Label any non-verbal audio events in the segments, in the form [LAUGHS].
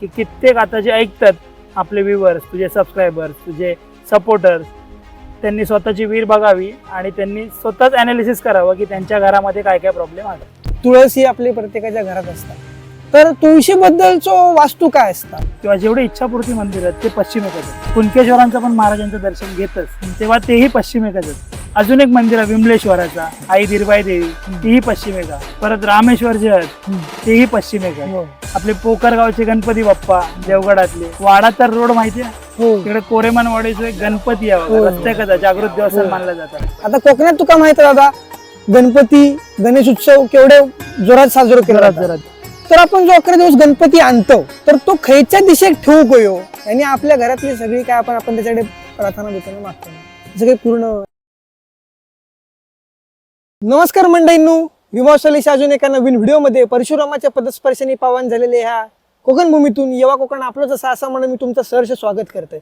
की कित्येक आता जे ऐकतात आपले व्ह्युअर्स तुझे सबस्क्रायबर्स तुझे सपोर्टर्स त्यांनी स्वतःची वीर बघावी आणि त्यांनी स्वतःच अनालिसिस करावं की त्यांच्या घरामध्ये काय काय प्रॉब्लेम आला. तुळस ही आपली प्रत्येकाच्या घरात असतात तर तुळशीबद्दलचो वास्तू काय असतात किंवा जेवढे इच्छापूर्ती मंदिर आहेत ते पश्चिमेकच आहेत. कुणकेश्वरांचं पण महाराजांचं दर्शन घेतच तेव्हा तेही पश्चिमेकच आहेत. अजून एक मंदिर आहे विमलेश्वराचा आई दिरबाई देवी तीही पश्चिमेका परत रामेश्वर जे आहेत तेही पश्चिमेक आहे. हो. आपले पोकरगावचे गणपती बाप्पा देवगडातले. वाडा तर रोड माहिती आहे? हो. तिकडे कोरेमानवाडीचं एक गणपती आहे हो. रस्त्याकच आहे, जागृत देवस्थान हो. मानलं जातं. आता कोकणात तुका माहीत आहे दादा गणपती गणेश उत्सव केवढे जोरात साजरा केला जोरात जातात. तर आपण जो अकरा दिवस गणपती आणतो तर तो खयच्या दिशेत ठेवू गयो आणि आपल्या घरातली सगळी काय आपण आपण त्याच्याकडे प्रार्थना देताना मागतो? सगळे पूर्ण नमस्कार मंडळींनू विमाशलीच्या अजून एका नवीन व्हिडिओमध्ये परशुरामाच्या पदस्पर्शाने पावन झालेले ह्या कोकण भूमीतून येवा कोकण आपलं जसं असं म्हणून मी तुमचं सहर्ष स्वागत करतोय.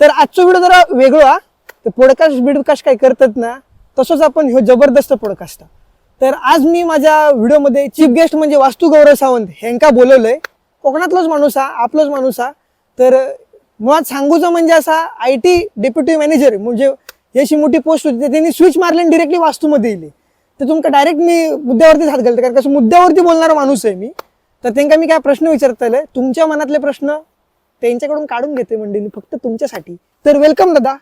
तर आजचा व्हिडिओ जरा वेगळा हा. ते पॉडकास्ट बिडकास्ट काय करतात ना तसंच आपण ह्यो जबरदस्त पॉडकास्ट तर आज मी माझ्या व्हिडिओमध्ये चीफ गेस्ट म्हणजे वास्तू गौरव सावंत ह्यांका बोलवलंय. कोकणातलाच माणूस हा आपलाच माणूस हा. तर मुळात सांगूचं म्हणजे असा आय टी डेप्युटी मॅनेजर म्हणजे याची मोठी पोस्ट होती त्यांनी स्विच मारले आणि डिरेक्टली वास्तूमध्ये येईल. तर तुमका डायरेक्ट मी मुद्द्यावरतीच हात घालते कारण कसं मुद्द्यावरती बोलणारा माणूस आहे मी. तर त्यांना मी काय प्रश्न विचारतले तुमच्या मनातले प्रश्न त्यांच्याकडून काढून घेते मंडळी फक्त तुमच्यासाठी. तर वेलकम दादा.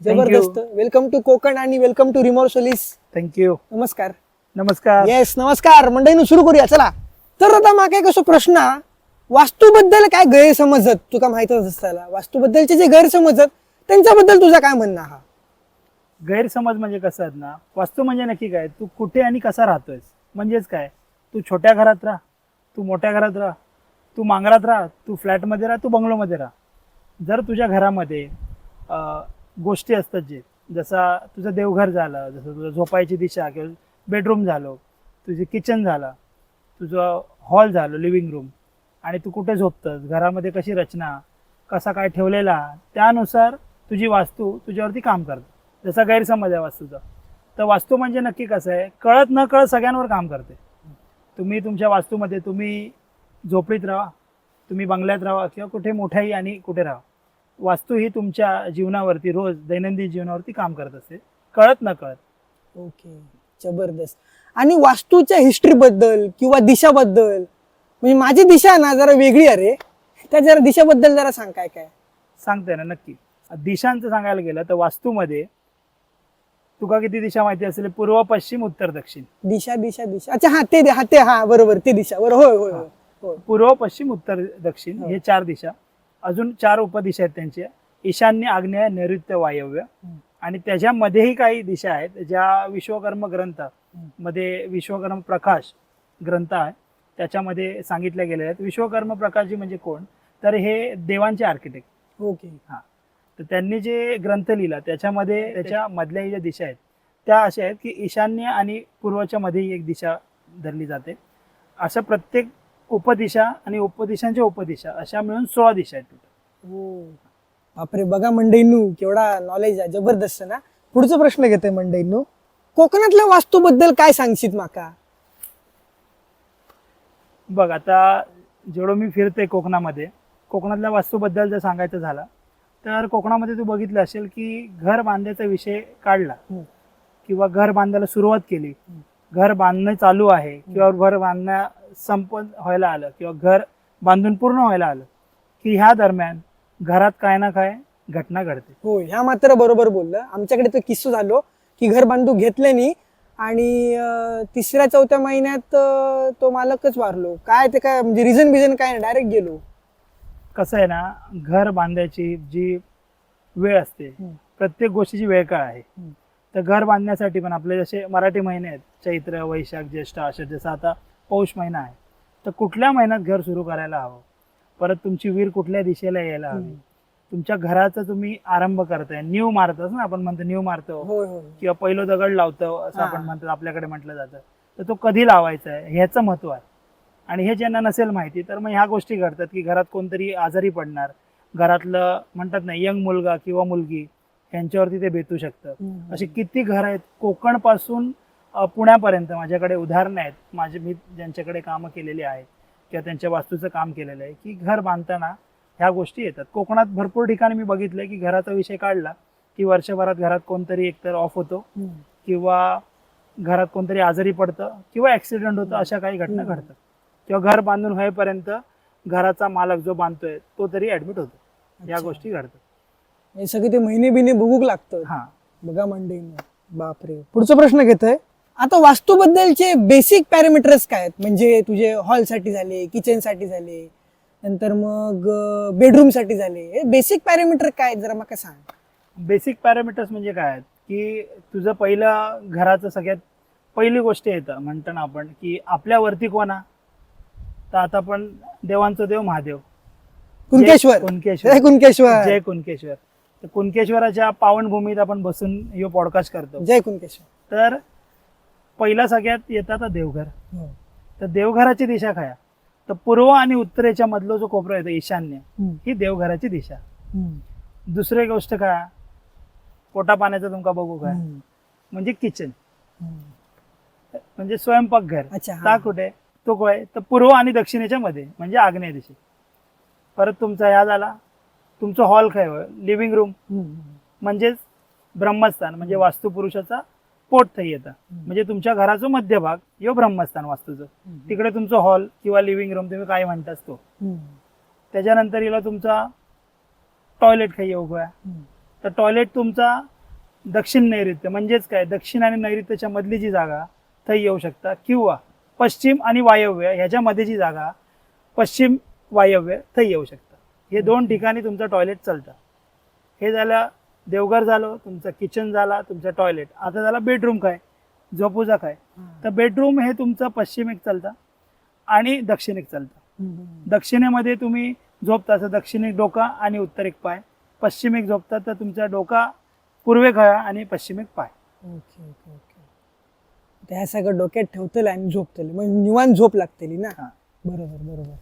जबरदस्त. वेलकम टू कोकण आणि वेलकम टू रिमोर सोलीस थँक्यू नमस्कार. नमस्कार. येस नमस्कार. मंडळीनं सुरू करूया. चला. तर आता मागे कसं प्रश्न वास्तूबद्दल काय गैरसमजत तुका माहितच असताना वास्तूबद्दलचे जे गैरसमजत त्यांच्याबद्दल तुझा काय म्हणणं हा? गैरसमज म्हणजे कसं आहेत ना वास्तू म्हणजे नक्की काय? तू कुठे आणि कसा राहतोयस? म्हणजेच काय? तू छोट्या घरात राहा तू मोठ्या घरात राहा तू मांगरात राहा तू फ्लॅटमध्ये राहा तू बंगलोमध्ये राहा. जर तुझ्या घरामध्ये गोष्टी असतात जे जसा तुझं देवघर झालं जसं तुझं झोपायची दिशा किंवा बेडरूम झालं तुझे किचन झालं तुझं हॉल झालं लिव्हिंग रूम आणि तू कुठे झोपतंस घरामध्ये कशी रचना कसा काय ठेवलेला त्यानुसार तुझी वास्तू तुझ्यावरती काम करते. जसा गैरसमज आहे वास्तूचा. तर वास्तू म्हणजे नक्की कसं आहे? कळत न कळत सगळ्यांवर काम करते. तुम्ही तुमच्या वास्तूमध्ये तुम्ही झोपडीत राहा तुम्ही बंगल्यात राहा किंवा कुठे मोठ्याही आणि कुठे राहा. वास्तू ही तुमच्या जीवनावरती रोज दैनंदिन जीवनावरती काम करत असते. कळत न कळत. ओके. जबरदस्त. आणि वास्तूच्या हिस्ट्री बद्दल किंवा दिशाबद्दल म्हणजे माझी दिशा ना जरा वेगळी आहे रे. त्या जरा दिशाबद्दल जरा सांग काय काय. सांगते ना नक्की. दिशांचं सांगायला गेलं तर वास्तूमध्ये तुका किती दिशा माहिती असेल? पूर्व पश्चिम उत्तर दक्षिण. दिशा दिशा दिशा. अच्छा हा ते हा ते हा बरोबर ते दिशा. बरोबर होय होय होय होय. पूर्व पश्चिम उत्तर दक्षिण हो. हे चार दिशा. अजून चार उपदिशा आहेत त्यांच्या ईशान्य आग्नेय नैऋत्य वायव्य. आणि त्याच्यामध्येही काही दिशा आहेत. ज्या विश्वकर्म ग्रंथमध्ये विश्वकर्म प्रकाश ग्रंथ आहे त्याच्यामध्ये सांगितल्या गेलेल्या आहेत. विश्वकर्म प्रकाशजी म्हणजे कोण? तर हे देवांचे आर्किटेक्ट ओके. तर त्यांनी जे ग्रंथ लिहिला त्याच्यामध्ये त्याच्या मधल्या ज्या दिशा आहेत त्या अशा आहेत की ईशान्य आणि पूर्वच्या मध्येही एक दिशा धरली जाते. असं प्रत्येक उपदिशा आणि उपदिशांच्या उपदिशा अशा मिळून सोळा दिशा आहेत. हो. बापरे बघा मंडईनू केवढा नॉलेज आहे जबरदस्त ना? पुढचा प्रश्न घेते मंडईनू. कोकणातल्या वास्तूबद्दल काय सांगशीत माका? बघ आता जेवढं मी फिरते कोकणामध्ये कोकणातल्या वास्तूबद्दल जर सांगायचं झालं तर कोकणामध्ये तू बघितलं असेल की घर बांधायचा विषय काढला. किंवा घर बांधायला सुरुवात केली. घर बांधणं चालू आहे किंवा घर बांधणं संपन व्हायला आलं किंवा घर बांधून पूर्ण व्हायला आलं की ह्या दरम्यान घरात काय ना काय घटना घडते. हो ह्या मात्र बरोबर बोललं. आमच्याकडे तो किस्सो झालो की घर बांधू घेतल्यानी आणि तिसऱ्या चौथ्या महिन्यात तो मालकच वारलो. काय ते काय म्हणजे रिझन बिझन काय नाही डायरेक्ट गेलो. कसं आहे ना घर बांधायची जी वेळ असते. प्रत्येक गोष्टीची वेळ काळ आहे. तर घर बांधण्यासाठी पण आपले जसे मराठी महिने आहेत चैत्र वैशाख ज्येष्ठ आषाढ जसं आता पौष महिना आहे. तर कुठल्या महिन्यात घर सुरू करायला हवं? परत तुमची वीर कुठल्या दिशेला यायला हवी. तुमच्या घराचा तुम्ही आरंभ करताय. न्यू मारतोस ना आपण म्हणतो न्यू मारतो. किंवा पहिलं दगड लावतो असं. आपण म्हणतो आपल्याकडे म्हटलं जातं. तर तो कधी लावायचा आहे? ह्याचं महत्त्व आहे. आणि हे ज्यांना नसेल माहिती तर मग ह्या गोष्टी घडतात की घरात कोणतरी आजारी पडणार घरातलं म्हणतात ना यंग मुलगा किंवा मुलगी यांच्यावरती ते बेतू शकतं. असे किती घर आहेत कोकणपासून अ, पुण्यापर्यंत माझ्याकडे उदाहरणं आहेत माझे मी ज्यांच्याकडे कामं केलेली आहेत किंवा त्यांच्या वास्तूचं काम केलेलं आहे की घर बांधताना ह्या गोष्टी येतात कोकणात भरपूर ठिकाणी मी बघितलंय की घराचा विषय काढला की वर्षभरात घरात कोणतरी एकतर ऑफ होतो. किंवा घरात कोणतरी आजारी पडतं किंवा ऍक्सिडेंट होतं अशा काही घटना. घडतात किंवा घर बांधून होईपर्यंत घराचा मालक जो बांधतोय तो तरी ऍडमिट होतो. या. गोष्टी घडतात. हे सगळे ते महिने बिने बघूक लागतं. हा. बघा मंडळींनो बापरे. पुढचा प्रश्न घेतोय. आता वास्तूबद्दलचे बेसिक पॅरामीटर्स काय आहेत? म्हणजे तुझे हॉलसाठी झाले किचनसाठी झाले नंतर मग बेडरूमसाठी झाले. हे बेसिक पॅरामीटर काय जरा मला सांग. बेसिक पॅरामीटर्स म्हणजे काय आहेत? की तुझं पहिलं घराचं सगळ्यात पहिली गोष्ट येतं म्हणतो ना आपण की आपल्यावरती कोणा तर आता आपण देवांचं देव महादेव. कुणकेश्वर. जय कुणकेश्वर. जय कुणकेश्वर. जय कुणकेश्वर. तर कुणकेश्वराच्या पावनभूमीत आपण बसून यो पॉडकास्ट करतो. जय कुणकेश्वर. तर पहिला सगळ्यात येतात देवघर. हो. तर देवघराची दिशा काय? तर पूर्व आणि उत्तरेच्या मधलो जो कोपरा येतो ईशान्य. ही देवघराची दिशा. दुसरी गोष्ट काय? पोटा पाण्याचं तुमका बघू काय. म्हणजे किचन. म्हणजे स्वयंपाकघर. अच्छा. ता कुठे? तो काय तर पूर्व आणि दक्षिणेच्या मध्ये म्हणजे आग्नेय दिशे परत तुमचा ह्या झाला तुमचं हॉल काय लिव्हिंग रूम. म्हणजेच ब्रह्मस्थान म्हणजे वास्तुपुरुषाचा पोट थंय येतं. म्हणजे तुमच्या घराचं मध्यभाग यो ब्रह्मस्थान वास्तूचं. तिकडे तुमचं हॉल किंवा लिव्हिंग रूम तुम्ही काय म्हणतास तो. त्याच्यानंतर येला तुमचा टॉयलेट काही येऊ गोया. हम्म. तर टॉयलेट तुमचा दक्षिण नैऋत्य म्हणजेच काय? दक्षिण आणि नैऋत्यच्या मधली जी जागा थंय येऊ शकता. किंवा पश्चिम आणि वायव्य ह्याच्यामध्ये जी जागा पश्चिम वायव्य थंय येऊ शकता. हे दोन ठिकाणी तुमचं टॉयलेट चालतं. हे झालं देवघर झालं तुमचं किचन झाला तुमचं टॉयलेट आता झाला बेडरूम काय? झोपूचा काय. तर बेडरूम हे तुमचं पश्चिमेक चालतं आणि दक्षिणेक चालतं. दक्षिणेमध्ये तुम्ही झोपता तर दक्षिणेक डोका आणि उत्तरेक पाय. पश्चिमेक झोपता तर तुमचा डोका पूर्वेक आणि पश्चिमेक पाय. Okay okay. त्या सगळं डोक्यात ठेवतले आणि झोपतले. म्हणजे निवांत झोप लागतेली ना. हा. बरोबर बरोबर.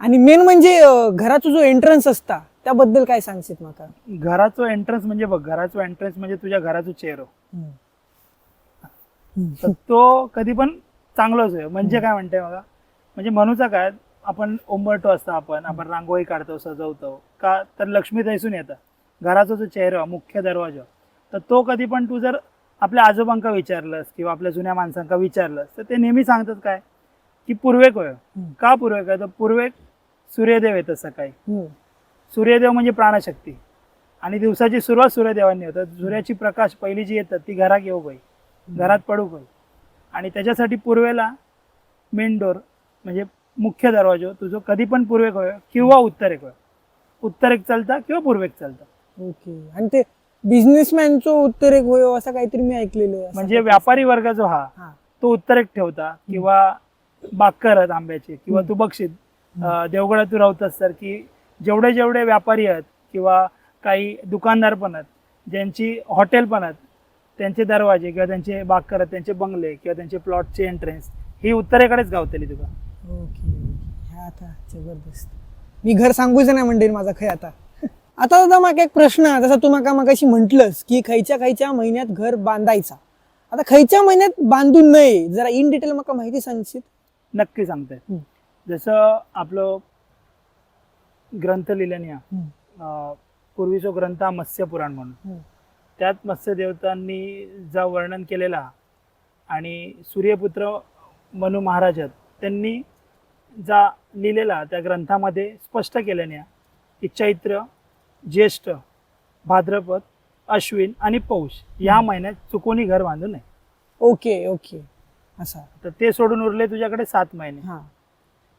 आणि मेन म्हणजे अं, घराचा जो एंट्रन्स असता त्याबद्दल काय सांगशील माका घराचं एंट्रन्स म्हणजे बघ घराचं एंट्रन्स म्हणजे तुझ्या घराचं चेहरो हम्म. हम्म. तर तो कधी पण चांगलाच आहे. म्हणजे काय म्हणते बघा? म्हणजे म्हणूचा काय आपण उंबरटो असता आपण आपण रांगोळी काढतो सजवतो. का तर लक्ष्मी थैसून येतं. घराचा जो चेहरा मुख्य दरवाजा. तर तो कधी पण तू जर आपल्या आजोबांका विचारलंस किंवा आपल्या जुन्या माणसांका विचारलंस तर ते नेहमी सांगतात काय? की पूर्वेक होय. का पूर्वेक आहे तर पूर्वेक सूर्यदेव येतं सकाळी. हम्म. सूर्यदेव म्हणजे प्राणशक्ती. आणि दिवसाची सुरुवात सूर्यदेवांनी होतात सूर्याची प्रकाश पहिली जी येतात ती घरात येऊ गई घरात पडू गई आणि त्याच्यासाठी पूर्वेला मेन डोर म्हणजे मुख्य दरवाजा तुझं कधी पण पूर्वेक होय किंवा उत्तरेक होय. उत्तरेक चालता किंवा पूर्वेक चालता. ओके. आणि ते बिझनेसमॅनचो उत्तर एक होय असं काहीतरी मी ऐकलेलं आहे. म्हणजे व्यापारी वर्ग जो हा हा. तो उत्तरेक ठेवता किंवा बाग करत आंब्याचे किंवा तू बघशील अं, देवगडात तू राहतस तर की जेवढे जेवढे व्यापारी आहेत किंवा काही दुकानदार पण आहेत ज्यांची हॉटेल पण आहेत त्यांचे दरवाजे किंवा त्यांचे बाग करत त्यांचे बंगले किंवा त्यांचे प्लॉटचे एंट्रन्स ही उत्तरेकडेच गावतली तुका ओके आता जबरदस्त. मी घर सांगूच नाही म्हणते माझा खय आता. आता दादा माका एक प्रश्न जसा तू माका मागाशी म्हंटलस की खयच्या खयच्या महिन्यात घर बांधायचा. आता खयच्या महिन्यात बांधू नये. जरा इन डिटेल माका माहिती सांगशील? नक्की सांगते हम्म. जसं आपलं ग्रंथ लिहिल्याने पूर्वीचो ग्रंथ हा मत्स्य पुराण म्हणून. त्यात मत्स्य देवतांनी जा वर्णन केलेला आणि सूर्यपुत्र मनु महाराज त्यांनी जा लिहिलेला त्या ग्रंथामध्ये स्पष्ट केल्याने की चैत्र ज्येष्ठ भाद्रपद अश्विन आणि पौष या महिन्यात चुकोनी घर बांधू नये. Okay okay. असा. तर ते सोडून उरले तुझ्याकडे सात महिने. हा.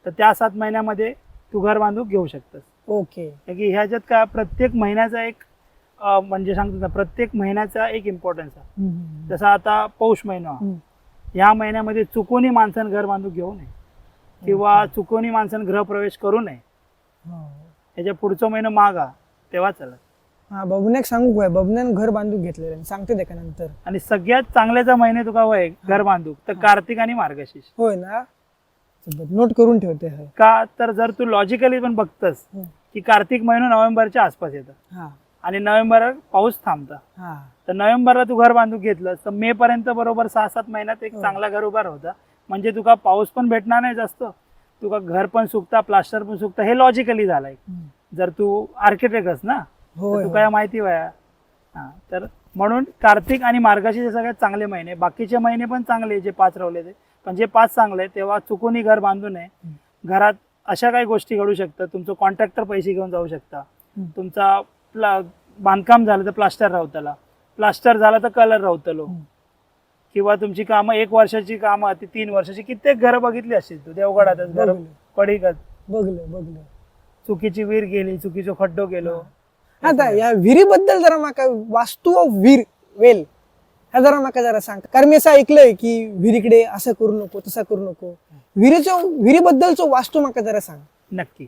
तर त्या सात महिन्यामध्ये तू घर बांधू घेऊ शकतस. ओके. कारण की ह्याच्यात काय प्रत्येक महिन्याचा एक अं, म्हणजे सांगतो ना प्रत्येक महिन्याचा एक इम्पॉर्टन्स आहे. हम्म. जसं आता पौष महिना. हम्म. या महिन्यामध्ये चुकोनी माणसानं घर बांधू घेऊ नये. किंवा चुकोनी माणसानं गृहप्रवेश करू नये. हो. त्याच्या पुढचा महिना मागा. तेव्हा चालत. हा बबन्याक सांगू काय? बबन्यान घर बांधून घेतलेलं आहे. सांगते ते का नंतर. आणि सगळ्यात चांगल्याचा महिने तुका वय घर बांधू तर कार्तिक आणि मार्गशीर्ष. होय ना? नोट करून ठेवते का तर जर तू लॉजिकली पण बघतस हम्म. की कार्तिक महिना नोव्हेंबरच्या आसपास येतं. हा. आणि नोव्हेंबर पाऊस थांबता. हा. तर नोव्हेंबरला तू घर बांधून घेतलं तर मे पर्यंत बरोबर सहा सात महिन्यात एक हो. चांगला घर उभा होता म्हणजे तुका पाऊस पण भेटणार नाही जास्त. तुका घर पण सुकता प्लास्टर पण सुकता. हे लॉजिकली झालंय. जर तू आर्किटेक्टच ना होय, तर तुका या माहिती वया हा तर म्हणून कार्तिक आणि मार्गशीर्ष हे सगळ्यात चांगले महिने बाकीचे महिने पण चांगले जे पाच रावले ते पण जे पाच चांगले तेव्हा चुकूनही घर बांधू नये. घरात अशा काही गोष्टी घडू शकतात. तुमचं कॉन्ट्रॅक्टर पैसे घेऊन जाऊ शकता. हम्म. तुमचा प्ला बांधकाम झालं तर प्लास्टर राहतला प्लास्टर झालं तर कलर राहतलो हम्म. किंवा तुमची कामं एक वर्षाची कामं ती तीन वर्षाची कित्येक घरं बघितली असतील तू. देवगडातच घर बघलं. पडीकच बघलं बघलं. चुकीची विहीर गेली चुकीचो खड्डो गेलो. आता या विहिरीबद्दल जरा माका वास्तू ऑफ विहीर वेल ह्या जरा माका जरा सांग. कारण मी असं ऐकलंय की विहिरीकडे असं करू नको तसं करू नको. विहिरीचं विहिरीबद्दलचं वास्तू माका जरा सांग. नक्की.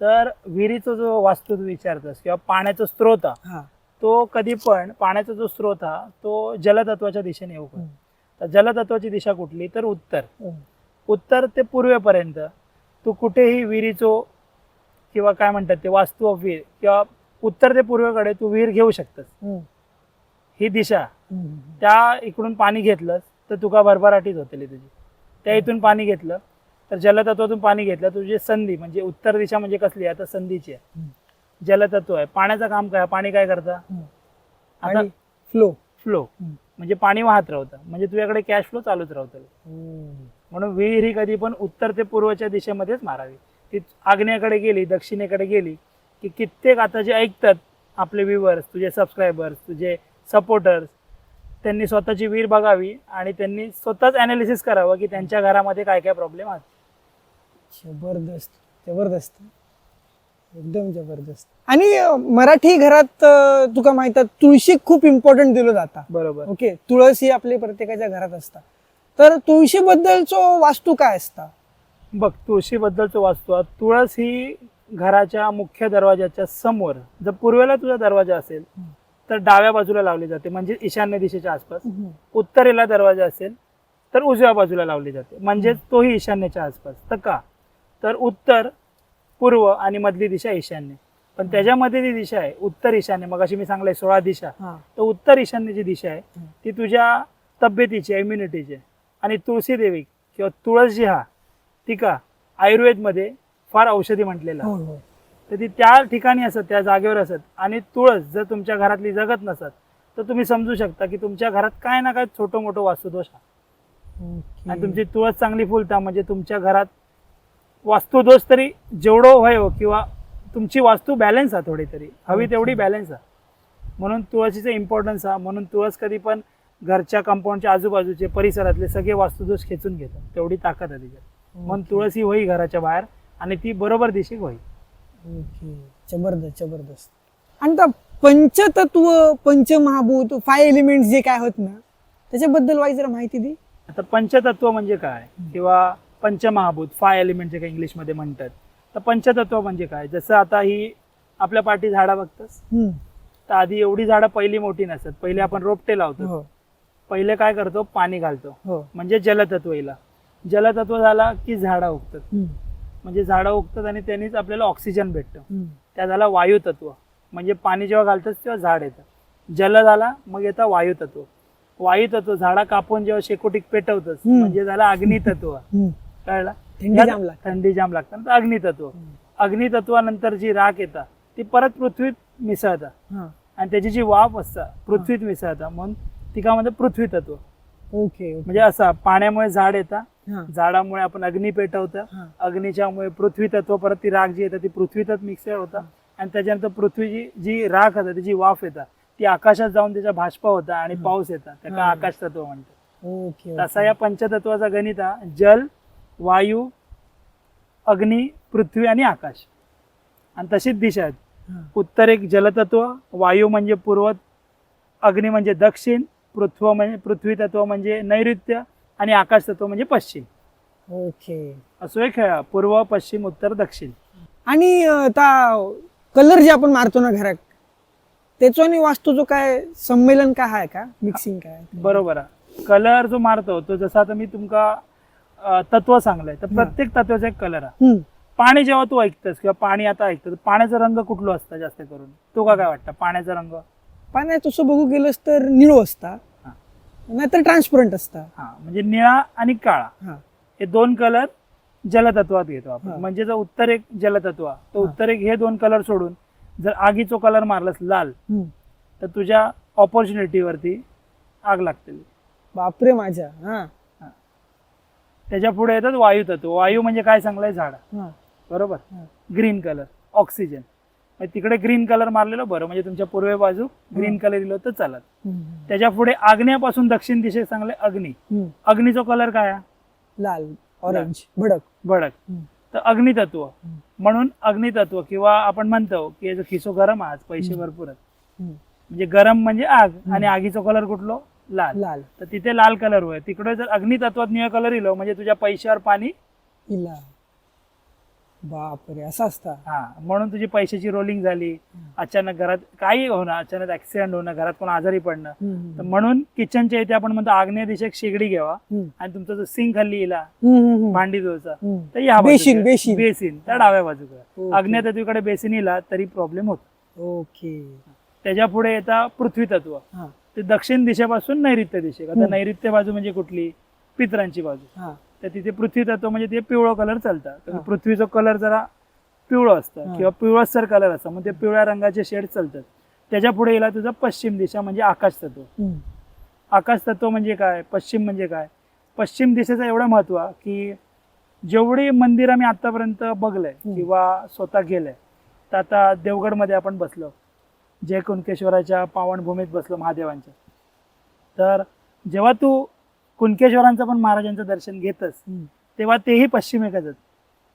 तर विहिरीचा जो वास्तू तू विचारतस किंवा पाण्याचा स्रोत हा, हा तो कधी पण पाण्याचा जो स्रोत हा तो जलतत्वाच्या दिशेने येऊ हम्म. तर जलतत्वाची दिशा कुठली? तर उत्तर. उत्तर ते पूर्वेपर्यंत. तू कुठेही विहिरीचो किंवा काय म्हणतात ते वास्तू ऑफ विहीर किंवा उत्तर ते पूर्वेकडे तू विहीर घेऊ शकतस. ही दिशा. त्या इकडून पाणी घेतलंस तर तुका भरभराटीच होतली तुझी. त्या इथून पाणी घेतलं तर जलतत्वातून पाणी घेतलं. तुझी संधी म्हणजे उत्तर दिशा म्हणजे कसली आहे? आता संधीची आहे. जलतत्व आहे. पाण्याचं काम काय? पाणी काय करतं. आता आणि फ्लो फ्लो म्हणजे पाणी वाहत राहतं. म्हणजे तुझ्याकडे कॅश फ्लो चालूच राहतं. म्हणून विहीर ही कधी पण उत्तर ते पूर्वच्या दिशेमध्येच मारावी. ती आग्नेयकडे गेली दक्षिणेकडे गेली की कित्येक आता जे ऐकतात आपले व्ह्युअर्स तुझे सबस्क्रायबर्स तुझे सपोर्टर्स त्यांनी स्वतःची विहीर बघावी आणि त्यांनी स्वतःच अनालिसिस करावं की त्यांच्या घरामध्ये काय काय प्रॉब्लेम आहेत. जबरदस्त जबरदस्त. एकदम जबरदस्त. आणि मराठी घरात अं, तुका माहीत आहे, तुळशी खूप इम्पॉर्टंट दिलं जाता. बरोबर. ओके तुळस ही आपली प्रत्येकाच्या घरात असता. तर तुळशी बद्दलचो वास्तू काय असता? बघ तुळशीबद्दलचं आहे. तुळस ही घराच्या मुख्य दरवाजाच्या समोर जर पूर्वेला तुझा दरवाजा असेल तर डाव्या बाजूला लावली जाते. म्हणजे ईशान्य दिशेच्या आसपास. उत्तरेला दरवाजा असेल तर उजव्या बाजूला लावली जाते. म्हणजे तोही ईशान्येच्या आसपास. तर का? तर उत्तर पूर्व आणि मधली दिशा ईशान्य. पण त्याच्यामध्ये जी दिशा आहे उत्तर ईशान्य. मग अशी मी सांगलंय सोळा दिशा. तर उत्तर ईशान्य जी दिशा आहे. ती तुझ्या तब्येतीची इम्युनिटीची आहे. आणि तुळशी देवी किंवा तुळस जी हा ती का आयुर्वेदमध्ये फार औषधी म्हटलेलं तर ती त्या ठिकाणी असत त्या जागेवर असत. आणि तुळस जर तुमच्या घरातली जगत नसत तर तुम्ही समजू शकता की तुमच्या घरात काय ना काय छोटं मोठं वास्तुदोष आहे. ओके. आणि तुमची तुळस चांगली फुलता म्हणजे तुमच्या घरात वास्तुदोष तरी जेवढं व्हाय हो किंवा तुमची वास्तू बॅलन्स आहे थोडी तरी हवी तेवढी बॅलन्स आहे. म्हणून तुळशीचं इम्पॉर्टन्स आहे. म्हणून तुळस कधी पण घरच्या कंपाऊंडच्या आजूबाजूचे परिसरातले सगळे वास्तुदोष खेचून घेतात. तेवढी ताकद आहे तिच्यात. म्हणून तुळस होई घराच्या बाहेर आणि ती बरोबर दिशेक होई. ओके जबरदस्त जबरदस्त. आणि त्या पंचतत्व पंचमहाभूत फाय एलिमेंट जे काय होत ना त्याच्याबद्दल वाई जरा माहिती दे. आता पंचतत्व म्हणजे काय? किंवा पंचमहाभूत फाय एलिमेंट जे काही इंग्लिशमध्ये म्हणतात. तर पंचतत्व म्हणजे काय? जसं आता ही आपल्या पाठी झाडं बघतस. तर आधी एवढी झाडं पहिली मोठी नसतात. पहिले आपण रोपटे लावतो. हो. पहिले काय करतो? पाणी घालतो. हो. म्हणजे जलतत्व येला जलतत्व झाला की झाडं उगतात. म्हणजे झाडं उगतात आणि त्यांनीच आपल्याला ऑक्सिजन भेटतं. त्या झाला वायुतत्व म्हणजे पाणी जेव्हा घालतंस तेव्हा झाड येतं जल झाला मग येतं वायुतत्व वायुतत्व झाडा कापून जेव्हा शेकोटीक पेटवतस हम्म. म्हणजे झाला अग्नितत्व. [LAUGHS] कळला थंडी जाम लागते. थंडी जाम लागतं तर अग्नितत्व अग्नितत्वानंतर जी राख येतात ती परत पृथ्वीत मिसळतात हा. आणि त्याची जी वाफ असता पृथ्वीत मिसळतात म्हणून तिका म्हणजे पृथ्वी तत्व ओके. म्हणजे असा पाण्यामुळे झाड येतात. झाडामुळे आपण अग्नी पेटवतं. अग्नीच्यामुळे पृथ्वी तत्व परत ती राख जी येतात ती पृथ्वीतच मिक्सर होता. आणि त्याच्यानंतर पृथ्वीची जी राख होता त्याची वाफ येतात ती आकाशात जाऊन त्याच्या भाष्प होता आणि पाऊस येतात त्याला. आकाश तत्व म्हणतात. तसा या पंचतत्वाचा गणित हा जल वायू अग्नी पृथ्वी आणि आकाश. आणि तशीच दिशा आहेत. उत्तर एक जलतत्व वायू म्हणजे पूर्व अग्नी म्हणजे दक्षिण पृथ्व म्हणजे पृथ्वी तत्व म्हणजे नैऋत्य आणि आकाश तत्व म्हणजे पश्चिम. ओके. असो एक खेळ. पूर्व पश्चिम उत्तर दक्षिण. आणि आता कलर जे आपण मारतो ना घरात त्याचो आणि वास्तूचं काय संमेलन काय आहे का? मिक्सिंग काय बरोबर आहे. कलर जो मारतो तो जसा आता मी तुमका तत्व सांगलंय. तर प्रत्येक तत्वाचा एक कलर आहे. पाणी जेव्हा तू ऐकतस किंवा पाणी आता ऐकतं पाण्याचा रंग कुठला असतं जास्त करून? तो का काय वाटतं? पाण्याचा रंग? पाण्यात तसं बघू गेलंस तर निळो असता. नाहीतर ट्रान्सपरंट असता. हा म्हणजे निळा आणि काळा. हा. हे दोन कलर जलतत्वात घेतो हा. आपण म्हणजे जर उत्तर एक जलतत्व तर हा. उत्तर एक हे दोन कलर सोडून जर आगीचो कलर मारलास लाल हम्म. तर तुझ्या ऑपॉर्च्युनिटीवरती आग लागते. बापरे माझ्या हा. त्याच्या पुढे येतात वायू तत्व वायू म्हणजे काय? चांगलंय झाड. हा. बरोबर? हा. ग्रीन कलर ऑक्सिजन म्हणजे तिकडे ग्रीन कलर मारलेलं बरं. म्हणजे तुमच्या पूर्वे बाजू ग्रीन कलर दिलं तर चालत. त्याच्या पुढे आग्नेयापासून दक्षिण दिशेत चांगले अग्नी. अग्नीचा कलर काय? लाल ऑरेंज भडक. भडक. तर अग्नितत्व. म्हणून अग्नितत्व किंवा आपण म्हणतो की याचं खिसो गरम आज पैसे भरपूर. म्हणजे गरम म्हणजे आग आणि आगीचा कलर कुठलो? लाल. लाल. तर तिथे लाल कलर होय. तिकडे जर अग्नितत्वात निळा कलर इलो म्हणजे तुझ्या पैशावर पाणी इला. बापरे असा असता हा म्हणून तुझी पैशाची रोलिंग झाली अचानक घरात काही होणं अचानक ऍक्सिडेंट होणं घरात कोण आजारी पडणं. तर म्हणून किचनच्या इथे आपण म्हणतो आग्नेय दिशेक शेगडी घ्यावा. आणि तुमचा जो हम्म, हम्म, हम्म. भांडी हम्म. तर या बेसिन. बेसिन. बेसिन त्या डाव्या बाजूकडे. आग्नेय तत्वीकडे बेसिन इला तरी प्रॉब्लेम होतो ओके त्याच्या पुढे येतात पृथ्वी तत्व ते दक्षिण दिशेपासून नैऋत्य दिशेक आता. नैऋत्य बाजू म्हणजे कुठली पितरांची बाजू हा तर तिथे पृथ्वी तत्व म्हणजे ते पिवळं कलर चालतं तर हा. पृथ्वीचा कलर जरा पिवळं असतं. किंवा पिवळसर कलर असतं मग ते पिवळ्या रंगाचे शेड चालतात त्याच्या पुढे येला तुझं पश्चिम दिशा म्हणजे आकाश तत्व. आकाश तत्व म्हणजे काय पश्चिम म्हणजे काय पश्चिम दिशेचं एवढं महत्त्व की जेवढी मंदिरं मी आतापर्यंत बघलंय. किंवा स्वतः गेलंय तर आता देवगडमध्ये आपण बसलो जय कुणकेश्वराच्या पावनभूमीत बसलो महादेवांच्या तर जेव्हा तू कुणकेश्वरांचं पण महाराजांचं दर्शन घेतस हम्म. तेव्हा तेही पश्चिमेकच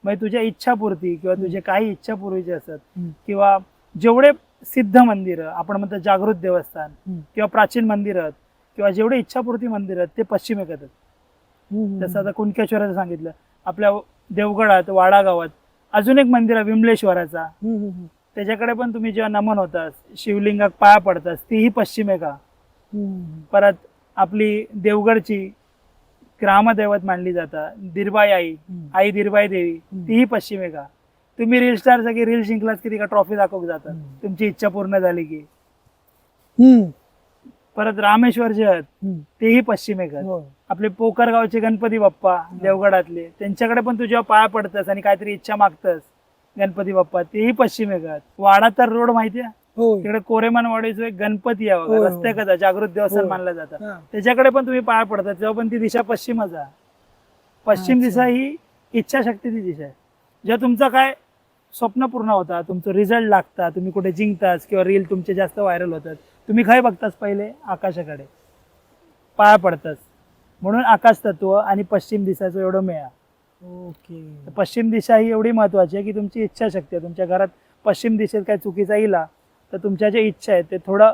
म्हणजे तुझ्या इच्छापूर्ती किंवा तुझे काही इच्छापूर्वीचे असतात हम्म. किंवा जेवढे सिद्ध मंदिरं आपण म्हणतो जागृत देवस्थान. किंवा प्राचीन मंदिरं आहेत किंवा जेवढे इच्छापूर्ती मंदिरं आहेत ते हम्म. जसं आता कुणकेश्वराचं सांगितलं आपल्या देवगडात वाडा गावात अजून एक मंदिर आहे विमलेश्वराचा. त्याच्याकडे पण तुम्ही जेव्हा नमन होतास शिवलिंगात पाया पडतास तीही पश्चिमेका. परत आपली देवगडची ग्रामदैवत मानली जातात दिरबाई आई. आई दिरबाई देवी. तीही पश्चिमेका तुम्ही रील स्टार सगळी रील जिंकलात की तिका ट्रॉफी दाखवत जातात. तुमची इच्छा पूर्ण झाली की. परत रामेश्वर जे आहेत. तेही पश्चिमेका होय. आपले पोकरगावचे गणपती बाप्पा देवगडातले त्यांच्याकडे पण तू जेव्हा पाया पडतस आणि काहीतरी इच्छा मागतस गणपती बाप्पा तेही पश्चिमेकात वाडा तर रोड माहितीये होय. तिकडे कोरेमान वाडीचं एक गणपती आहे बघा कदा जागृत देवस्थान. मानलं जातं. त्याच्याकडे पण तुम्ही पाया पडतात तेव्हा पण ती दिशा पश्चिमच आहे. पश्चिम. दिशा ही इच्छाशक्तीची दिशा आहे. जेव्हा तुमचं काय स्वप्न पूर्ण होता तुमचं रिझल्ट लागता तुम्ही कुठे जिंकताच किंवा रील तुमचे जास्त व्हायरल होतात तुम्ही काय बघताच पहिले? आकाशाकडे. पाया पडताच म्हणून आकाश तत्व आणि पश्चिम दिशाचं एवढं मेळा. ओके. पश्चिम दिशा ही एवढी महत्वाची आहे की तुमची इच्छाशक्ती आहे. तुमच्या घरात पश्चिम दिशेत काय चुकीचा इला तर तुमच्या ज्या इच्छा आहेत ते थोडं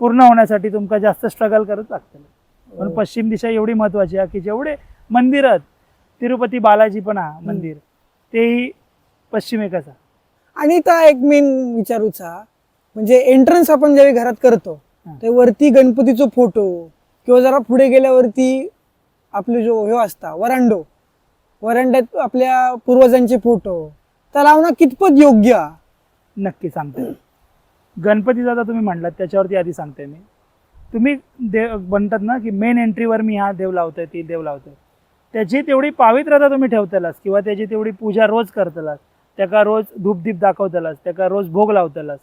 पूर्ण होण्यासाठी तुमका जास्त स्ट्रगल करत लागतं म्हणून हो. पश्चिम दिशा एवढी महत्वाची आहे की जेवढे मंदिर आहेत तिरुपती बालाजी पण हा मंदिर तेही पश्चिमेकच आहे आणि त्या एक मेन विचारूचा म्हणजे एंट्रन्स आपण ज्यावेळी घरात करतो. ते वरती गणपतीचा फोटो किंवा जरा पुढे गेल्यावरती आपले जो हे असता वरांडो वरांड्यात आपल्या पूर्वजांचे फोटो त्या लावणं कितपत योग्य? नक्की सांगते गणपतीचा आता तुम्ही म्हणलात त्याच्यावरती आधी सांगते मी. तुम्ही देव म्हणतात ना की मेन एंट्रीवर मी हा देव लावतोय ती देव लावतोय. त्याची तेवढी पावित्र्यता तुम्ही ठेवतलास किंवा त्याची तेवढी पूजा रोज करतलास त्याका रोज धूपदीप दाखवतलास त्याका रोज भोग लावतलास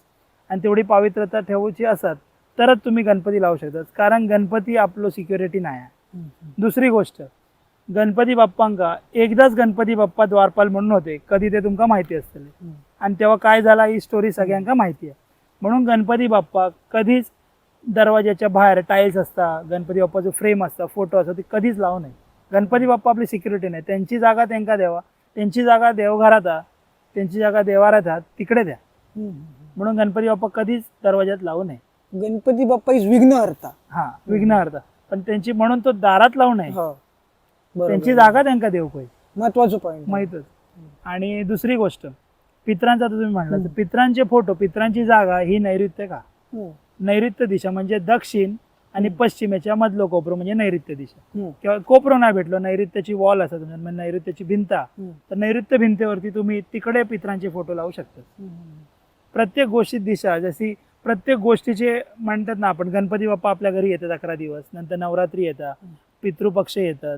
आणि तेवढी पावित्र्यता ठेवूची असत तरच तुम्ही गणपती लावू शकतात. कारण गणपती आपलो सिक्युरिटी नाही आहे. दुसरी गोष्ट गणपती बाप्पांका एकदाच गणपती बाप्पा द्वारपाल म्हणून होते कधी ते तुमका माहिती असतले. आणि तेव्हा काय झाला ही स्टोरी सगळ्यांका माहिती आहे. म्हणून गणपती बाप्पा कधीच दरवाजाच्या बाहेर टाईल्स असता गणपती बाप्पाचं फ्रेम असता फोटो असता ते कधीच लावू नये. गणपती बाप्पा आपली सिक्युरिटी नाही. त्यांची जागा त्यांका द्यावा. त्यांची जागा देवघरात हा त्यांची जागा देवारात हा तिकडे द्या. म्हणून गणपती बाप्पा कधीच दरवाज्यात लावू नये. गणपती बाप्पा इज विघ्नहर्ता. हा विघ्नहर्ता. पण त्यांची म्हणून तो दारात लावू नये. हो. त्यांची जागा त्यांका देऊ पाहिजे महत्वाचं पॉईंट माहीतच. आणि दुसरी गोष्ट पित्रांचा तुम्ही म्हणला तर पित्रांचे फोटो पित्रांची जागा ही नैऋत्य का? नैऋत्य दिशा म्हणजे दक्षिण आणि पश्चिमेच्या मधलं कोपरं म्हणजे नैऋत्य दिशा. किंवा कोपरं नाही भेटलं नैऋत्याची वॉल असं तुमच्या म्हणजे नैऋत्याची भिंत. तर नैऋत्य भिंतीवरती तुम्ही तिकडे पित्रांचे फोटो लावू शकता. प्रत्येक गोष्टीत दिशा जशी प्रत्येक गोष्टीचे म्हणतात ना आपण गणपती बाप्पा आपल्या घरी येतात अकरा दिवस नंतर नवरात्री येतात पितृपक्ष येतात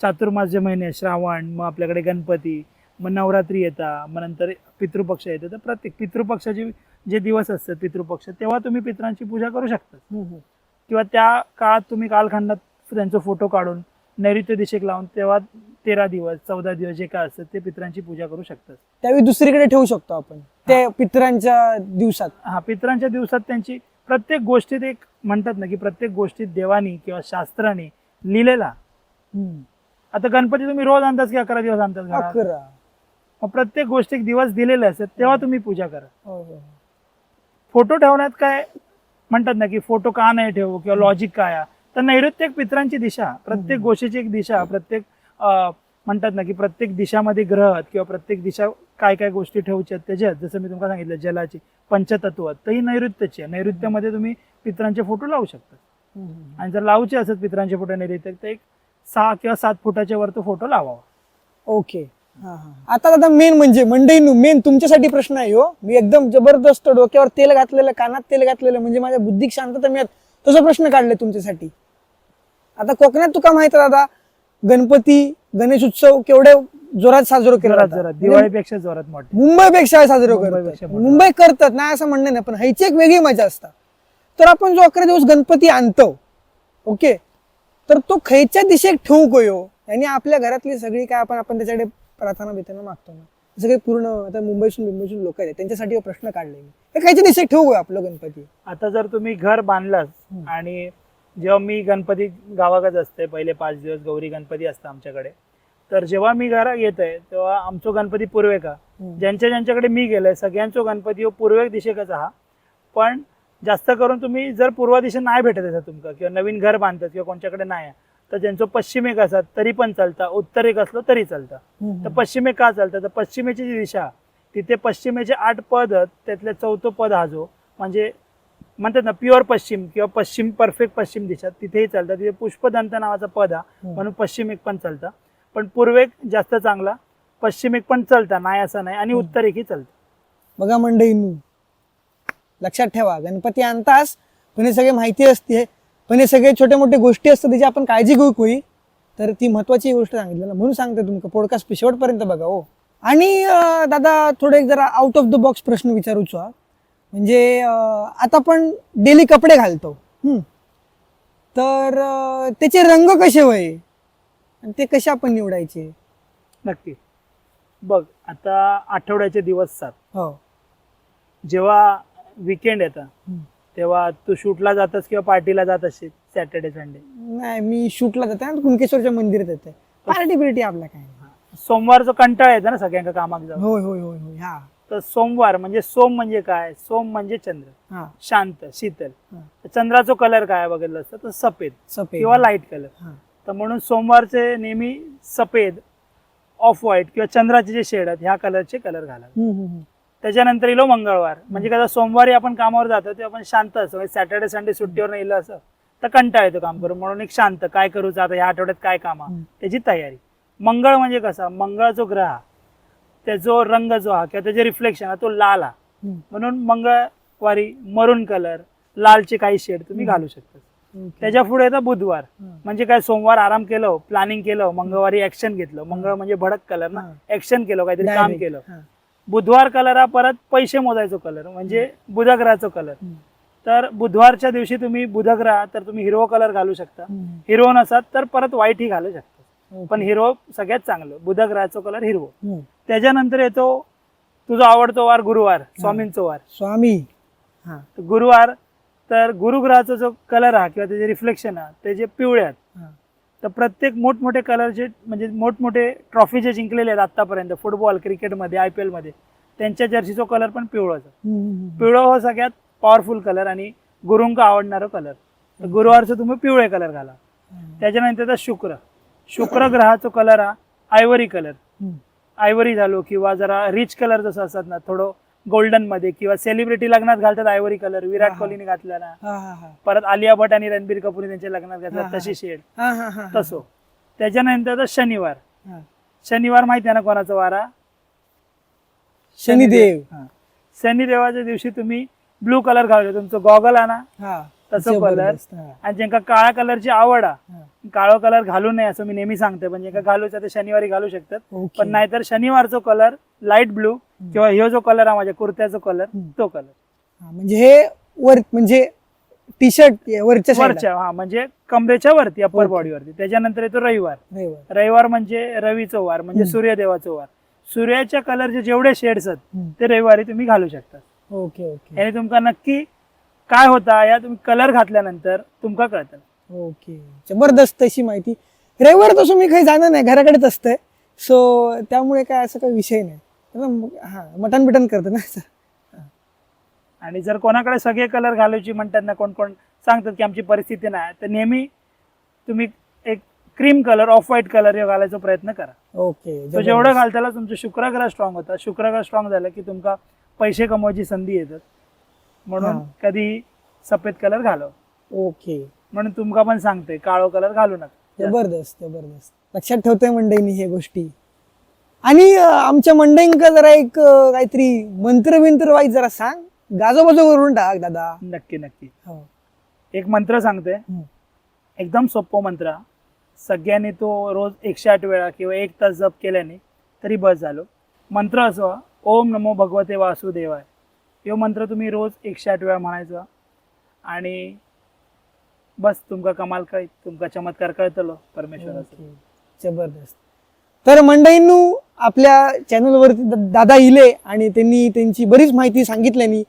चातुर्मास्य महिने श्रावण मग आपल्याकडे गणपती मग नवरात्री येतात मग नंतर पितृपक्ष येतात तर प्रत्येक पितृपक्षाचे जे दिवस असतात पितृपक्ष तेव्हा तुम्ही पितरांची पूजा करू शकता. किंवा त्या काळात तुम्ही कालखंडात त्यांचा फोटो काढून नैऋत्य दिशेक लावून तेव्हा तेरा दिवस चौदा दिवस जे काय असतं ते पितरांची पूजा करू शकतात त्यावेळी दुसरीकडे ठेवू शकतो आपण. ते पितरांच्या दिवसात. हा पितरांच्या दिवसात त्यांची प्रत्येक गोष्टीत एक म्हणतात ना की प्रत्येक गोष्टीत देवानी किंवा शास्त्राने लिहिलेला. आता गणपती तुम्ही रोज आणताच की अकरा दिवस आणतात प्रत्येक गोष्टी एक दिवस दिलेले असतात तेव्हा तुम्ही पूजा करा हो, हो. फोटो ठेवण्यात काय म्हणतात ना की फोटो का नाही ठेवू किंवा लॉजिक काय आहे? तर नैऋत्य एक पितरांची दिशा प्रत्येक. गोष्टीची एक दिशा प्रत्येक म्हणतात ना की प्रत्येक दिशामध्ये ग्रह किंवा प्रत्येक दिशा काय काय गोष्टी ठेवच्या आहेत त्याच्यात जसं मी तुम्हाला सांगितलं जलाची पंचतत्व तर ही नैऋत्यची आहे नैऋत्यामध्ये तुम्ही पितरांचे फोटो लावू शकता. आणि जर लावचे असत पितरांचे फोटो नैऋत्य तर एक सहा किंवा सात फुटाच्या वर तो फोटो लावावा ओके हा, हा. आता दादा मेन म्हणजे मंडईनू मेन तुमच्यासाठी प्रश्न आहे हो. मी एकदम जबरदस्त डोक्यावर तेल घातलेलं कानात तेल घातलेलं म्हणजे माझ्या बुद्धीक शांतता मिळत. तसं प्रश्न काढले तुमच्यासाठी. आता कोकणात तुका माहीत आहे दादा गणपती गणेश उत्सव केवढे जोरात साजरा केला जोरात म्हणजे दिवाळीपेक्षा जोरात मोठे. मुंबईपेक्षा साजरा करतात. मुंबई करतात नाही असं म्हणणं नाही पण ह्याची एक वेगळी मजा असतात तर आपण जो अकरा दिवस गणपती आणतो ओके? तर तो खयच्या दिशेत ठेवू गयो आणि आपल्या घरातली सगळी काय आपण आपण त्याच्याकडे प्रार्थना बिर्थना मागतो ना सगळे पूर्ण आता मुंबईतून मुंबईतून लोक आहेत त्यांच्यासाठी हा प्रश्न काढले मी. खयच्या दिशेत ठेवू आपलं गणपती. आता जर तुम्ही घर हम्म. आणि जेव्हा मी गणपती गावाकच असते पहिले पाच दिवस गौरी गणपती असतं आमच्याकडे. तर जेव्हा मी घरा येत आहे तेव्हा आमचो गणपती पूर्वेका. ज्यांच्या ज्यांच्याकडे मी गेलोय सगळ्यांचो गणपती हो पूर्वेक दिशेकच हा. पण जास्त करून तुम्ही जर पूर्व दिशा नाही भेटत असा तुमका किंवा नवीन घर बांधतात किंवा कोणच्याकडे नाही आहे, तर ज्यांचं पश्चिमेक असतात तरी पण चालतं. उत्तरेक असलो तरी चालतं. तर पश्चिमेक का चालतं? तर पश्चिमेची जी दिशा तिथे पश्चिमेचे आठ पद त्यातलं चौथं पद हा जो म्हणजे म्हणतात ना प्युअर पश्चिम किंवा पश्चिम परफेक्ट पश्चिम दिशा तिथेही चालतं. तिथे पुष्पदंत नावाचा पद हा म्हणून पश्चिमेक पण चालतं. पण पूर्वेक जास्त चांगला पश्चिमेक पण चालतं नाही असं नाही आणि. उत्तरेकही चालतं. बघा मंडईनू लक्षात ठेवा गणपती आणतास पण हे सगळे माहिती असते पण हे सगळे छोटे मोठे गोष्टी असतात त्याची आपण काळजी घेऊ कोई. तर ती महत्वाची गोष्ट सांगितली ना म्हणून सांगते तुमका पॉडकास्ट शेवटपर्यंत बघा हो. आणि दादा थोडं एक जरा आउट ऑफ द बॉक्स प्रश्न विचारूचो. म्हणजे आता आपण डेली कपडे घालतो. तर त्याचे रंग कसे वय आणि ते कसे आपण निवडायचे? नक्की. बघ आता आठवड्याचे दिवस सात. हो. जेव्हा विकेंड येतं हम्म. तेव्हा तू शूटला जातस किंवा पार्टीला जात असशील सॅटर्डे संडे? नाही मी शूटला जाते ना कुणकेश्वरच्या मंदिरात येते. पार्टी बिर्टी आपल्या काय नाही. सोमवारचा कंटाळा येतो ना सगळ्यांका कामाक जाऊन. होय होय होय होय हा. तर सोमवार म्हणजे सोम म्हणजे काय? सोम म्हणजे चंद्र. हा. शांत शीतल. हा. तर चंद्राचा कलर काय बघितलं असतं? तर सफेद. सफेद. किंवा लाइट कलर हा. तर म्हणून सोमवारचे नेहमी सफेद ऑफ व्हाईट किंवा चंद्राचे जे शेड आहेत ह्या कलरचे कलर घाला हम्म, हम्म, हम्म. त्याच्यानंतर येलो मंगळवार म्हणजे कसं सोमवारी आपण कामावर जातो ते आपण शांत असतो म्हणजे सॅटर्डे संडे सुट्टीवर नाही असं तर कंटाळा येतो काम करून म्हणून एक शांत काय करूचं आता ह्या आठवड्यात काय काम. त्याची तयारी मंगळ म्हणजे कसा मंगळ जो ग्रह त्याचो रंग जो हा किंवा त्याचे रिफ्लेक्शन हा तो लाल हा. म्हणून मंगळवारी मरून कलर लालचे काही शेड तुम्ही. घालू शकता. त्याच्या पुढे येतं बुधवार. म्हणजे काय सोमवार आराम केलं प्लॅनिंग केलं मंगळवारी ऍक्शन घेतलं मंगळ म्हणजे भडक कलर ना. ऍक्शन केलं काहीतरी काम. केलं. बुधवार कलर हा परत पैसे मोजायचो कलर म्हणजे बुधग्रहाचो कलर. तर बुधवारच्या दिवशी तुम्ही बुधग्रह तर तुम्ही हिरवो कलर घालू शकता. हिरवो नसात तर परत व्हाईट ही घालू शकता. पण हिरवो सगळ्यात चांगलं बुधग्रहाचो कलर हिरवो. त्याच्यानंतर येतो तुझा आवडतो वार गुरुवार स्वामींचो वार स्वामी हा गुरुवार तर गुरुग्रहाचा जो कलर हा किंवा त्याचे रिफ्लेक्शन हा ते जे पिवळे आहेत हा. तर प्रत्येक मोठमोठे कलरचे म्हणजे मोठमोठे ट्रॉफी जे जिंकलेले आहेत आतापर्यंत फुटबॉल क्रिकेटमध्ये आय पी एलमध्ये त्यांच्या जर्सीचा कलर पण पिवळाच. पिवळं हो सगळ्यात पॉवरफुल कलर आणि गुरुंका आवडणारा कलर तर गुरुवारचं तुम्ही पिवळे कलर घाला. त्याच्यानंतर शुक्र. शुक्र ग्रहाचा कलर हा आयवरी कलर. आयवरी झालो किंवा जरा रिच कलर जसं असतात ना थोडं गोल्डनमध्ये किंवा सेलिब्रिटी लग्नात घालतात आयवरी कलर विराट. कोहलीने घातला ना हा. परत आलिया भट आणि रणबीर कपूरने त्यांच्या लग्नात घातला तशी. शेड. तसो त्याच्यानंतर शनिवार. शनिवार माहिती आहे ना कोणाचा वारा शनिदेव हा. शनिदेवाच्या दिवशी तुम्ही ब्लू कलर घालू तुमचं गॉगल आहे ना हा तसं कलर. आणि ज्यांका काळ्या कलरची आवड. आहे काळो कलर घालू नये असं मी नेहमी सांगते पण ज्यांका घालूचा ते शनिवारी घालू शकतात. पण नाहीतर शनिवारचा कलर लाइट ब्लू किंवा ह्यो जो कलर आहे माझ्या कुर्त्याचा कलर. तो कलर हा, म्हणजे हे वर म्हणजे टी शर्ट वरच्या. वरच्या हा म्हणजे कमरेच्या वरती अप्पर ओके. बॉडीवरती त्याच्यानंतर येतो रविवार रविवार. म्हणजे रवीचं वार म्हणजे. सूर्यदेवाचं वार सूर्याच्या कलरचे जेवढे शेड्स आहेत. ते रविवारी तुम्ही घालू शकता ओके ओके याने तुमका नक्की काय होता या तुम्ही कलर घातल्यानंतर तुमका कळतं ओके जबरदस्त अशी माहिती रविवार तसं मी काही जाणार नाही घराकडेच असतंय सो त्यामुळे काय असं काही विषय नाही हा मटन बिटन करतो ना असं. आणि जर कोणाकडे सगळे कलर घालायची म्हणतात ना कोण कोण सांगतात की आमची परिस्थिती नाही तर नेहमी तुम्ही एक cream colour off white colour हे घालायचा प्रयत्न करा. ओके. जेवढं घालताला तुमचं शुक्रग्रह स्ट्रॉंग होता. शुक्रग्रह स्ट्रॉंग झालं की तुमका पैसे कमवायची संधी येतात. म्हणून. कधी सफेद कलर घालव. ओके. म्हणून तुमका पण सांगते काळो कलर घालू नका. जबरदस्त जबरदस्त. लक्षात ठेवतोय मंडईनी हे गोष्टी. आणि आमच्या मंडईंका जरा एक काहीतरी मंत्र बिंत्र वाईज जरा सांग. गाजोबाजो करून टाक दादा. नक्की नक्की. हो. एक मंत्र सांगते. एकदम सोपं मंत्र. सगळ्यांनी तो रोज एकशे आठ वेळा किंवा एक तास जप केल्याने तरी बस झालो. मंत्र असो ओम नमो भगवते वासुदेवाय. यो मंत्र तुम्ही रोज एकशे आठ वेळा म्हणायचा. आणि बस तुमका कमाल काय तुमका चमत्कार कळतलो परमेश्वराचा. जबरदस्त. तर मंडळींनू आपल्या चॅनलवरती दादा इले आणि त्यांनी त्यांची बरीच माहिती सांगितल्यानी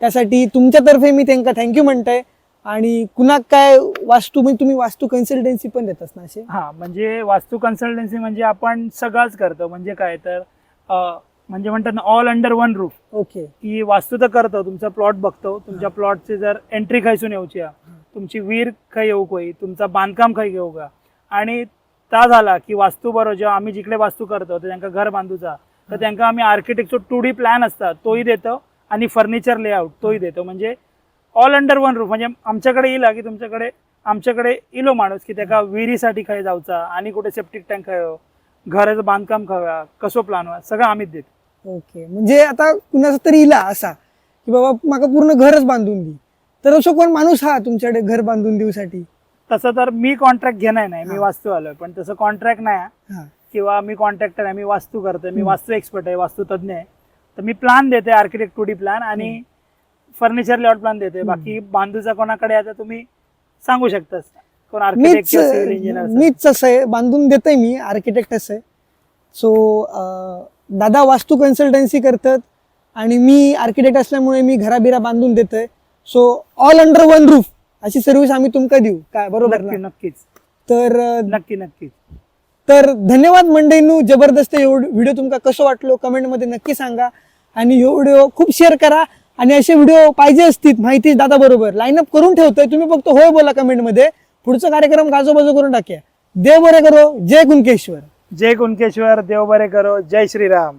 त्यासाठी तुमच्यातर्फे मी त्यांना थँक्यू म्हणतोय. आणि कुणाक काय वास्तू म्हणजे तुम्ही वास्तू कन्सल्टन्सी पण देतात ना असे? हा म्हणजे वास्तू कन्सल्टन्सी म्हणजे आपण सगळंच करतो. म्हणजे काय तर म्हणजे म्हणतात ना all under one roof okay की वास्तू तर करतो तुमचा प्लॉट बघतो. तुमच्या प्लॉटची जर एंट्री खायसून येऊची तुमची वीर खय येऊ कोई तुमचा बांधकाम खय घेऊ का आणि ता झाला की वास्तू बरोबर जेव्हा आम्ही जिकडे वास्तू करतो तर त्यांना घर बांधूचा तर त्यांना आम्ही आर्किटेक्टचो टू डी प्लॅन असतात तोही देतो आणि फर्निचर लेआउट तोही देतो. म्हणजे ऑल अंडर वन रूफ म्हणजे आमच्याकडे येईल की तुमच्याकडे आमच्याकडे इलो माणूस की त्याका विहिरीसाठी खय जाऊचा आणि कुठे सेप्टिक टँक खय घराचं बांधकाम खव्या कसो प्लॅन व्हा सगळं आम्हीच देतो. ओके. म्हणजे आता कुणाचा तरी इला असा की बाबा माका पूर्ण घरच बांधून दी. तर असं कोण माणूस हा तुमच्याकडे घर बांधून देऊसाठी. तसं तर मी कॉन्ट्रॅक्ट घेणार नाही मी. वास्तू आलोय. पण तसं कॉन्ट्रॅक्ट नाही. किंवा मी कॉन्ट्रॅक्टर आहे मी वास्तू करतोय मी. वास्तू एक्सपर्ट आहे वास्तू तज्ञ आहे. तर मी प्लॅन देते आर्किटेक्ट टू डी प्लॅन आणि फर्निचर लेआउट प्लॅन देते. बाकी बांधूचा कोणाकडे आता तुम्ही सांगू शकता कोण आर्किटेक्ट इंजिनियर मीच असं आहे बांधून देतोय मी आर्किटेक्ट असं आहे. सो दादा वास्तू कन्सल्टन्सी करतात आणि मी आर्किटेक्ट असल्यामुळे मी घराबिरा बांधून देतोय. So all under one roof अशी सर्व्हिस आम्ही तुमका देऊ. काय बरोबर नक्की नक्कीच. तर अं, नक्की नक्की तर धन्यवाद मंडळींनू. जबरदस्त व्हिडिओ तुमका कसं वाटलो? कमेंटमध्ये नक्की सांगा. आणि ह्यो व्हिडिओ खूप शेअर करा. आणि असे व्हिडिओ पाहिजे असतील माहिती दादा बरोबर. लाईनअप करून ठेवतोय. तुम्ही फक्त होय बोला कमेंटमध्ये पुढचा कार्यक्रम गाजोबाजू करून टाक्या. देव बरे करो. जय कुणकेश्वर जय कुणकेश्वर देव बरे करो. जय श्रीराम.